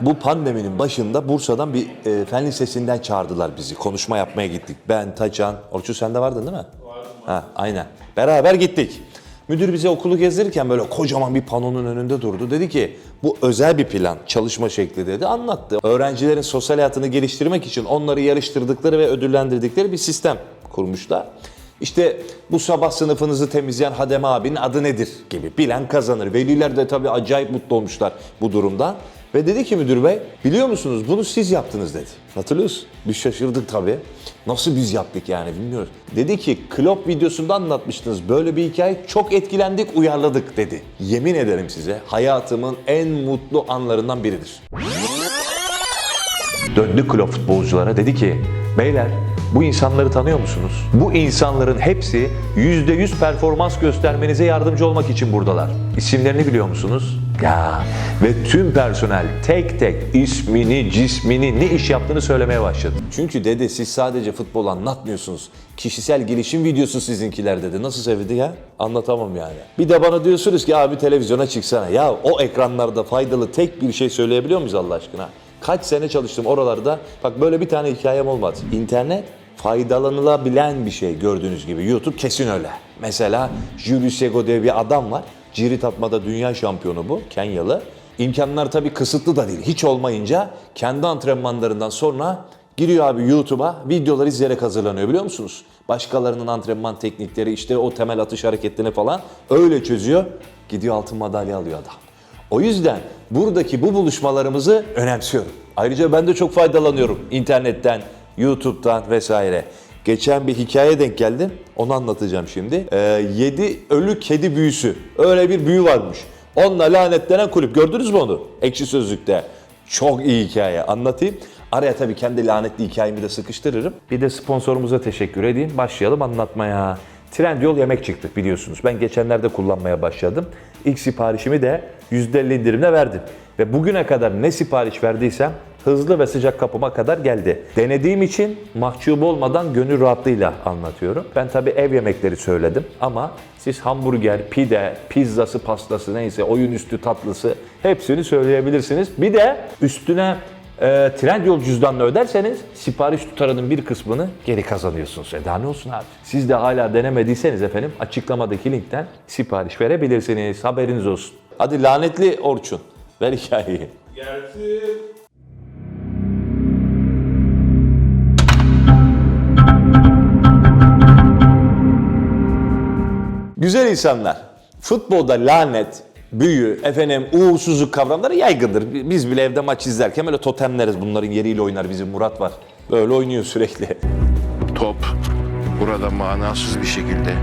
Bu pandeminin başında Bursa'dan bir e, fen lisesinden çağırdılar bizi. Konuşma yapmaya gittik. Ben, Taçan, Orçun sen de vardın değil mi? Vardım. Ha, aynen. Beraber gittik. Müdür bize okulu gezdirirken böyle kocaman bir panonun önünde durdu. Dedi ki bu özel bir plan, çalışma şekli dedi. Anlattı. Öğrencilerin sosyal hayatını geliştirmek için onları yarıştırdıkları ve ödüllendirdikleri bir sistem kurmuşlar. İşte bu sabah sınıfınızı temizleyen Hadem abinin adı nedir gibi bilen kazanır. Veliler de tabii acayip mutlu olmuşlar bu durumdan. Ve dedi ki müdür bey biliyor musunuz bunu siz yaptınız dedi. Hatırlıyorsun? Biz şaşırdık tabii. Nasıl biz yaptık yani bilmiyoruz. Dedi ki Klopp videosunda anlatmıştınız böyle bir hikaye çok etkilendik uyarladık dedi. Yemin ederim size hayatımın en mutlu anlarından biridir. Döndü Klopp futbolculara dedi ki beyler bu insanları tanıyor musunuz? Bu insanların hepsi %100 performans göstermenize yardımcı olmak için buradalar. İsimlerini biliyor musunuz? Ya ve tüm personel tek tek ismini, cismini, ne iş yaptığını söylemeye başladı. Çünkü dedi siz sadece futbol anlatmıyorsunuz. Kişisel gelişim videosu sizinkiler dedi. Nasıl sevdi ya? Anlatamam yani. Bir de bana diyorsunuz ki abi televizyona çıksana. Ya o ekranlarda faydalı tek bir şey söyleyebiliyor muyuz Allah aşkına? Kaç sene çalıştım oralarda. Bak böyle bir tane hikayem olmadı. İnternet faydalanılabilen bir şey gördüğünüz gibi. YouTube kesin öyle. Mesela Julius Sego diye bir adam var. Cirit atmada dünya şampiyonu bu. Kenyalı. İmkanlar tabii kısıtlı da değil. Hiç olmayınca kendi antrenmanlarından sonra giriyor abi YouTube'a videolar izleyerek hazırlanıyor biliyor musunuz? Başkalarının antrenman teknikleri işte o temel atış hareketlerini falan öyle çözüyor. Gidiyor altın madalya alıyor adam. O yüzden buradaki bu buluşmalarımızı önemsiyorum. Ayrıca ben de çok faydalanıyorum internetten, YouTube'dan vesaire. Geçen bir hikaye denk geldim. Onu anlatacağım şimdi. 7 ölü kedi büyüsü. Öyle bir büyü varmış. Onunla lanetlenen kulüp. Gördünüz mü onu? Ekşi Sözlük'te. Çok iyi hikaye. Anlatayım. Araya tabii kendi lanetli hikayemi de sıkıştırırım. Bir de sponsorumuza teşekkür edeyim. Başlayalım anlatmaya. Trendyol yemek çıktık biliyorsunuz. Ben geçenlerde kullanmaya başladım. İlk siparişimi de %50 indirimle verdim. Ve bugüne kadar ne sipariş verdiysem hızlı ve sıcak kapıma kadar geldi. Denediğim için mahcup olmadan gönül rahatlığıyla anlatıyorum. Ben tabii ev yemekleri söyledim ama siz hamburger, pide, pizzası, pastası neyse oyun üstü tatlısı hepsini söyleyebilirsiniz. Bir de üstüne e, Trendyol cüzdanla öderseniz sipariş tutarının bir kısmını geri kazanıyorsunuz. E daha ne olsun abi? Siz de hala denemediyseniz efendim açıklamadaki linkten sipariş verebilirsiniz. Haberiniz olsun. Hadi lanetli Orçun ver hikayeyi. Gelsin. Güzel insanlar. Futbolda lanet, büyü, efendim uğursuzluk kavramları yaygındır. Biz bile evde maç izlerken böyle totemleriz. Bunların yeriyle oynar bizim Murat var. Böyle oynuyor sürekli. Top burada manasız bir şekilde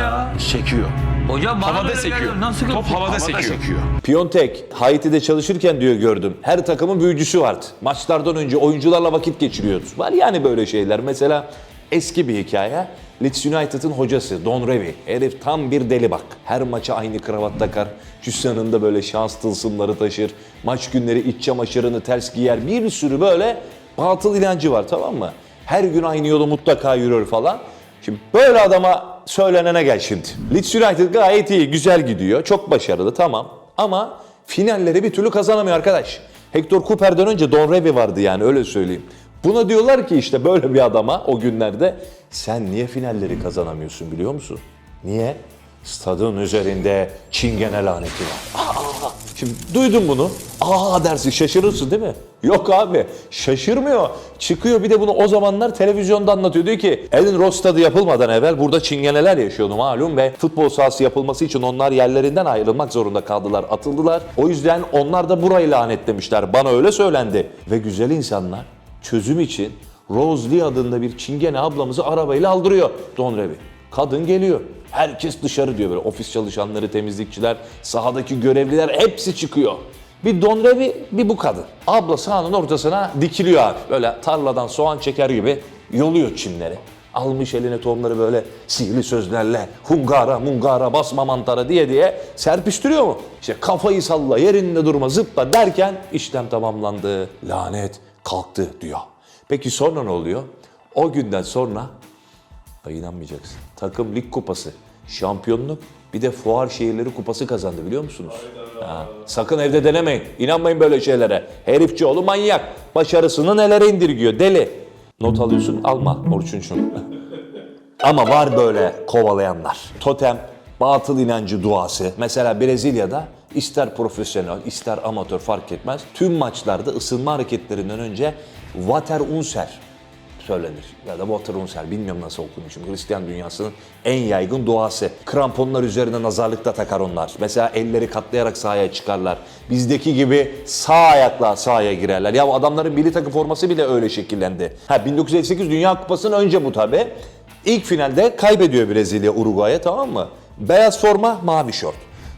ya. sekiyor. Hocam bana Havada böyle sekiyor. Nasıl Top havada, havada sekiyor. sekiyor. Piontek, Haiti'de çalışırken diyor gördüm. Her takımın büyücüsü vardı. Maçlardan önce oyuncularla vakit geçiriyordu. Var yani böyle şeyler. Mesela eski bir hikaye. Leeds United'ın hocası Don Revy. Herif tam bir deli bak. Her maça aynı kravat takar. Cüzdanında böyle şans tılsımları taşır. Maç günleri iç çamaşırını ters giyer. Bir sürü böyle batıl inancı var tamam mı? Her gün aynı yolu mutlaka yürür falan. Şimdi böyle adama söylenene gel şimdi. Leeds United gayet iyi, güzel gidiyor. Çok başarılı tamam. Ama finalleri bir türlü kazanamıyor arkadaş. Hector Cooper'den önce Don Revy vardı yani öyle söyleyeyim. Buna diyorlar ki işte böyle bir adama o günlerde sen niye finalleri kazanamıyorsun biliyor musun? Niye? Stadın üzerinde çingene laneti var. Aa! Şimdi duydun bunu. Aa dersin şaşırırsın değil mi? Yok abi şaşırmıyor. Çıkıyor bir de bunu o zamanlar televizyonda anlatıyor. Diyor ki Ellen Ross stadı yapılmadan evvel burada çingeneler yaşıyordu malum ve futbol sahası yapılması için onlar yerlerinden ayrılmak zorunda kaldılar, atıldılar. O yüzden onlar da burayı lanetlemişler. Bana öyle söylendi. Ve güzel insanlar çözüm için Rose Lee adında bir çingene ablamızı arabayla aldırıyor Don Revy. Kadın geliyor. Herkes dışarı diyor böyle. Ofis çalışanları, temizlikçiler, sahadaki görevliler hepsi çıkıyor. Bir Don Revy, bir bu kadın. Abla sahanın ortasına dikiliyor abi. Böyle tarladan soğan çeker gibi yoluyor çimleri. Almış eline tohumları böyle sihirli sözlerle hungara mungara basma mantara diye diye serpiştiriyor mu? İşte kafayı salla yerinde durma zıpla derken işlem tamamlandı. Lanet kalktı diyor. Peki sonra ne oluyor? O günden sonra Ay inanmayacaksın. Takım lig kupası, şampiyonluk bir de fuar şehirleri kupası kazandı biliyor musunuz? Ha, sakın evde denemeyin. İnanmayın böyle şeylere. Herifçioğlu manyak. Başarısını nelere indirgiyor deli. Not alıyorsun alma Orçunçum. Ama var böyle kovalayanlar. Totem, batıl inancı duası. Mesela Brezilya'da ister profesyonel ister amatör fark etmez. Tüm maçlarda ısınma hareketlerinden önce Vater Unser söylenir. Ya da Water Unser bilmiyorum nasıl. Çünkü Hristiyan dünyasının en yaygın duası. Kramponlar üzerine nazarlık da takar onlar. Mesela elleri katlayarak sahaya çıkarlar. Bizdeki gibi sağ ayakla sahaya girerler. Ya adamların milli takım forması bile öyle şekillendi. Ha 1958 Dünya Kupası'nın önce bu tabi. İlk finalde kaybediyor Brezilya Uruguay'a tamam mı? Beyaz forma, mavi şort.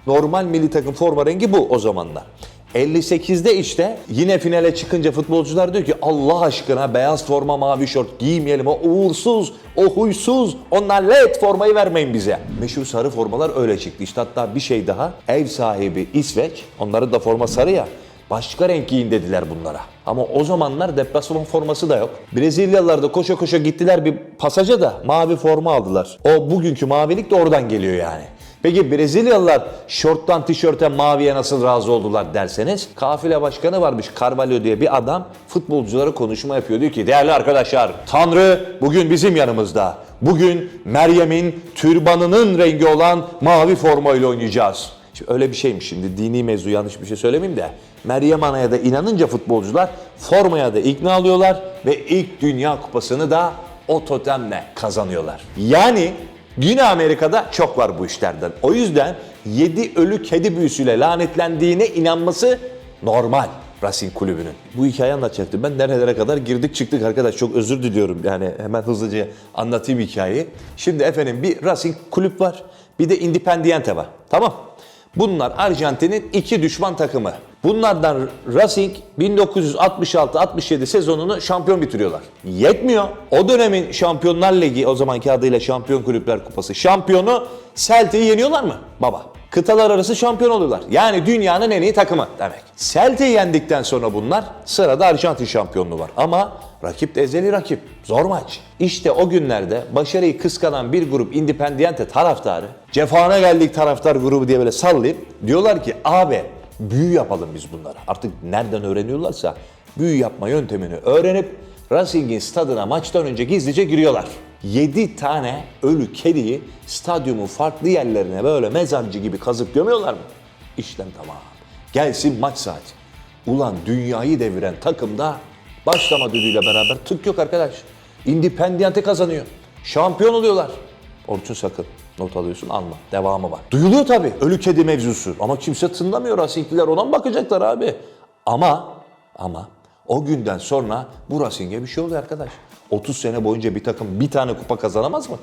Normal milli takım forma rengi bu o zamanlar. 58'de işte yine finale çıkınca futbolcular diyor ki Allah aşkına beyaz forma mavi şort giymeyelim. O uğursuz, o huysuz, onlar led formayı vermeyin bize. Meşhur sarı formalar öyle çıktı. İşte hatta bir şey daha ev sahibi İsveç, onların da forma sarı ya. Başka renk giyin dediler bunlara. Ama o zamanlar deplasman forması da yok. Brezilyalılar da koşa koşa gittiler bir pasaja da mavi forma aldılar. O bugünkü mavilik de oradan geliyor yani. Peki Brezilyalılar şorttan tişörte maviye nasıl razı oldular derseniz kafile başkanı varmış Carvalho diye bir adam futbolculara konuşma yapıyor. Diyor ki değerli arkadaşlar Tanrı bugün bizim yanımızda. Bugün Meryem'in türbanının rengi olan mavi formayla oynayacağız. Şimdi öyle bir şeymiş şimdi dini mevzu yanlış bir şey söylemeyeyim de Meryem Ana'ya da inanınca futbolcular formaya da ikna alıyorlar ve ilk Dünya Kupası'nı da o totemle kazanıyorlar. Yani Güney Amerika'da çok var bu işlerden. O yüzden 7 ölü kedi büyüsüyle lanetlendiğine inanması normal Racing kulübünün. Bu hikayeyi anlatacaktım. Ben nerelere kadar girdik çıktık arkadaş. Çok özür diliyorum. Yani hemen hızlıca anlatayım hikayeyi. Şimdi efendim bir Racing kulüp var. Bir de Independiente var. Tamam. Bunlar Arjantin'in iki düşman takımı. Bunlardan Racing 1966-67 sezonunu şampiyon bitiriyorlar. Yetmiyor. O dönemin Şampiyonlar Ligi o zamanki adıyla Şampiyon Kulüpler Kupası şampiyonu Celtic'i yeniyorlar mı? Baba. Kıtalar arası şampiyon oluyorlar. Yani dünyanın en iyi takımı demek. Celtic'i yendikten sonra bunlar sırada Arjantin şampiyonluğu var. Ama rakip de ezeli rakip. Zor maç. İşte o günlerde başarıyı kıskanan bir grup Independiente taraftarı cefana geldik taraftar grubu diye böyle sallayıp diyorlar ki abi büyü yapalım biz bunlara. Artık nereden öğreniyorlarsa büyü yapma yöntemini öğrenip Racing'in stadına maçtan önce gizlice giriyorlar. 7 tane ölü kediyi stadyumun farklı yerlerine böyle mezarcı gibi kazıp gömüyorlar mı? İşlem tamam. Gelsin maç saati. Ulan dünyayı deviren takımda başlama düdüğüyle beraber tık yok arkadaş. Independiente kazanıyor. Şampiyon oluyorlar. Orçun sakın. Not alıyorsun alma. Devamı var. Duyuluyor tabii ölü kedi mevzusu. Ama kimse tınlamıyor. Racing'liler ona mı bakacaklar abi? Ama ama o günden sonra bu Racing'e bir şey oluyor arkadaş. 30 sene boyunca bir takım bir tane kupa kazanamaz mı?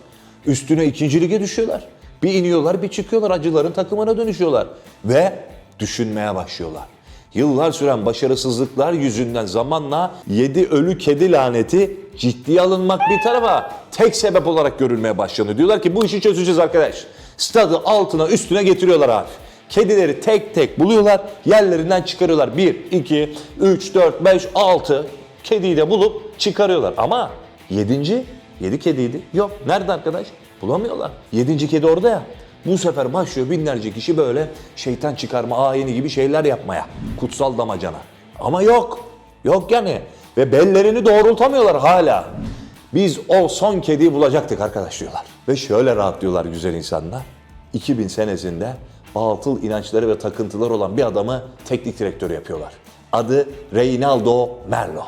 Üstüne ikinci lige düşüyorlar. Bir iniyorlar bir çıkıyorlar acıların takımına dönüşüyorlar. Ve düşünmeye başlıyorlar. Yıllar süren başarısızlıklar yüzünden zamanla 7 ölü kedi laneti ciddiye alınmak bir tarafa tek sebep olarak görülmeye başlanıyor. Diyorlar ki bu işi çözeceğiz arkadaş. Stadı altına üstüne getiriyorlar abi. Kedileri tek tek buluyorlar, yerlerinden çıkarıyorlar. 1, 2, 3, 4, 5, 6 kediyi de bulup çıkarıyorlar. Ama 7. 7 kediydi. Yok. Nerede arkadaş? Bulamıyorlar. 7. kedi orada ya. Bu sefer başlıyor binlerce kişi böyle şeytan çıkarma ayini gibi şeyler yapmaya. Kutsal damacana. Ama yok. Yok yani. Ve bellerini doğrultamıyorlar hala. Biz o son kediyi bulacaktık arkadaş diyorlar. Ve şöyle rahatlıyorlar güzel insanlar. 2000 senesinde batıl inançları ve takıntılar olan bir adamı teknik direktör yapıyorlar. Adı Reynaldo Merlo.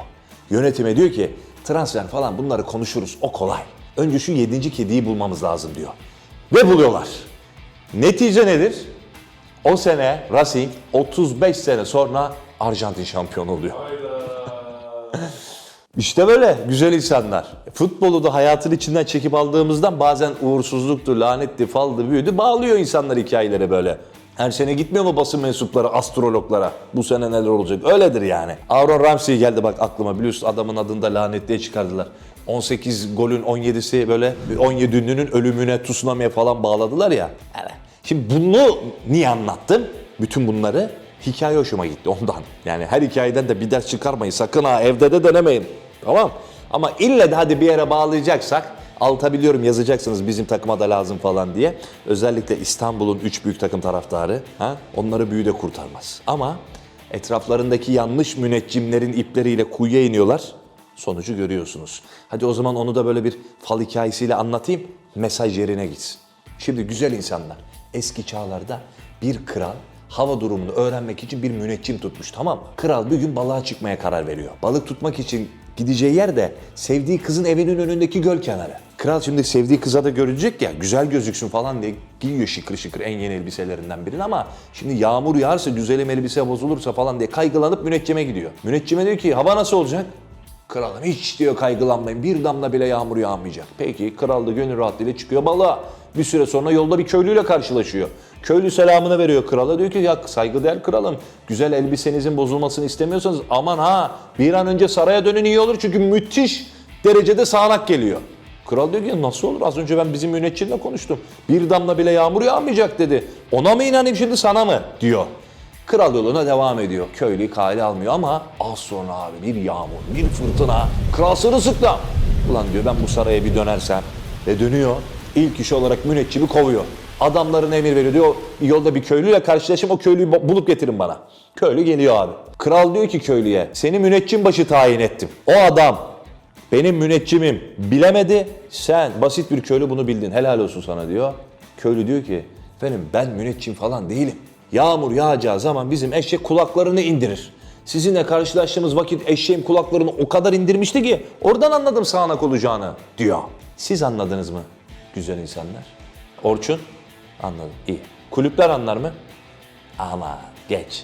Yönetime diyor ki transfer falan bunları konuşuruz o kolay. Önce şu 7. kediyi bulmamız lazım diyor. Ve buluyorlar. Netice nedir? O sene Racing 35 sene sonra Arjantin şampiyonu oluyor. İşte böyle güzel insanlar. Futbolu da hayatın içinden çekip aldığımızdan bazen uğursuzluktu, lanetti, faldı, büyüdü. Bağlıyor insanlar hikayelere böyle. Her sene gitmiyor mu basın mensupları astrologlara? Bu sene neler olacak? Öyledir yani. Aaron Ramsey geldi bak aklıma biliyorsun adamın adını da lanetliye çıkardılar. 18 golün 17'si böyle 17 ünlünün ölümüne, tsunami'ye falan bağladılar ya. Yani şimdi bunu niye anlattım? Bütün bunları hikaye hoşuma gitti ondan. Yani her hikayeden de bir ders çıkarmayın. Sakın ha evde de denemeyin. Tamam Ama ille de hadi bir yere bağlayacaksak Altabiliyorum yazacaksınız bizim takıma da lazım falan diye. Özellikle İstanbul'un üç büyük takım taraftarı ha, onları büyü de kurtarmaz. Ama etraflarındaki yanlış müneccimlerin ipleriyle kuyuya iniyorlar. Sonucu görüyorsunuz. Hadi o zaman onu da böyle bir fal hikayesiyle anlatayım. Mesaj yerine gitsin. Şimdi güzel insanlar eski çağlarda bir kral hava durumunu öğrenmek için bir müneccim tutmuş tamam mı? Kral bir gün balığa çıkmaya karar veriyor. Balık tutmak için gideceği yer de sevdiği kızın evinin önündeki göl kenarı. Kral şimdi sevdiği kıza da görecek ya güzel gözüksün falan diye giyiyor şıkır şıkır en yeni elbiselerinden birini ama şimdi yağmur yağarsa güzelim elbise bozulursa falan diye kaygılanıp müneccime gidiyor. Müneccime diyor ki hava nasıl olacak? Kralım hiç diyor kaygılanmayın bir damla bile yağmur yağmayacak. Peki kral da gönül rahatlığıyla çıkıyor balığa. Bir süre sonra yolda bir köylüyle karşılaşıyor. Köylü selamını veriyor krala diyor ki ya saygıdeğer kralım güzel elbisenizin bozulmasını istemiyorsanız aman ha bir an önce saraya dönün iyi olur çünkü müthiş derecede sağanak geliyor. Kral diyor ki nasıl olur az önce ben bizim müneccimle konuştum. Bir damla bile yağmur yağmayacak dedi. Ona mı inanayım şimdi sana mı diyor. Kral yoluna devam ediyor. Köylüyü kale almıyor ama az sonra abi bir yağmur, bir fırtına. Kral sırılsıklam. Ulan diyor ben bu saraya bir dönersem. Ve dönüyor. İlk iş olarak müneccimi kovuyor. Adamların emir veriyor diyor yolda bir köylüyle karşılaşayım o köylüyü bu- bulup getirin bana. Köylü geliyor abi. Kral diyor ki köylüye seni müneccim başı tayin ettim. O adam benim müneccimim bilemedi. Sen basit bir köylü bunu bildin. Helal olsun sana diyor. Köylü diyor ki efendim ben müneccim falan değilim. Yağmur yağacağı zaman bizim eşek kulaklarını indirir. Sizinle karşılaştığımız vakit eşeğim kulaklarını o kadar indirmişti ki oradan anladım sağanak olacağını diyor. Siz anladınız mı güzel insanlar? Orçun? Anladım. İyi. Kulüpler anlar mı? Ama geç.